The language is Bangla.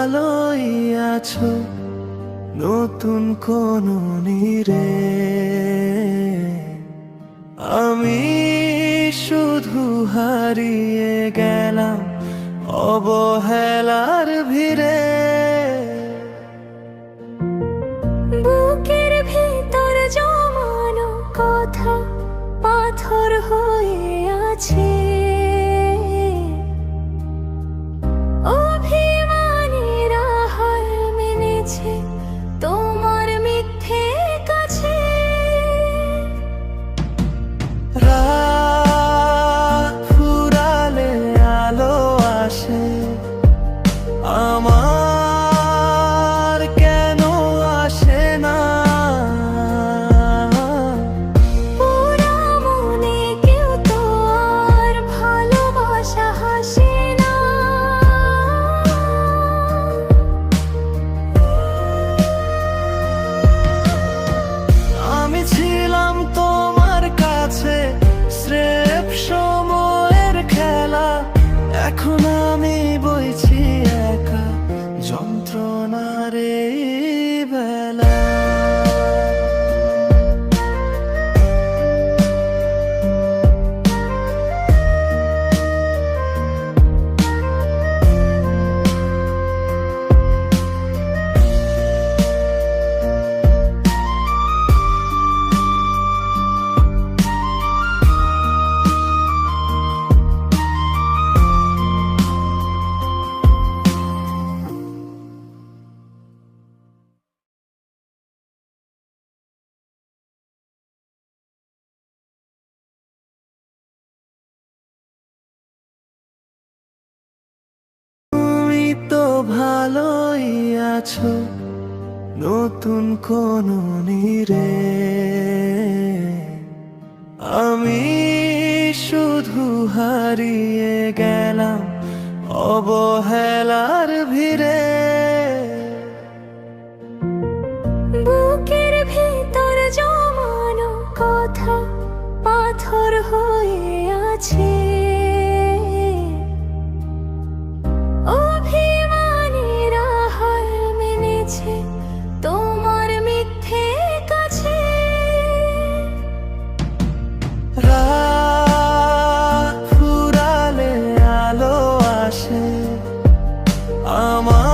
ভালোই আছো, নতুন কোন নীরে। আমি শুধু হারিয়ে গেলাম অবহেলার ভিড়ে। বুকের ভেতর জমানো কথা পাথর হয়ে আছে। ভালোই আছো নতুন কোন নিরে। আমি শুধু হারিয়ে গেলাম অবহেলা I'm on.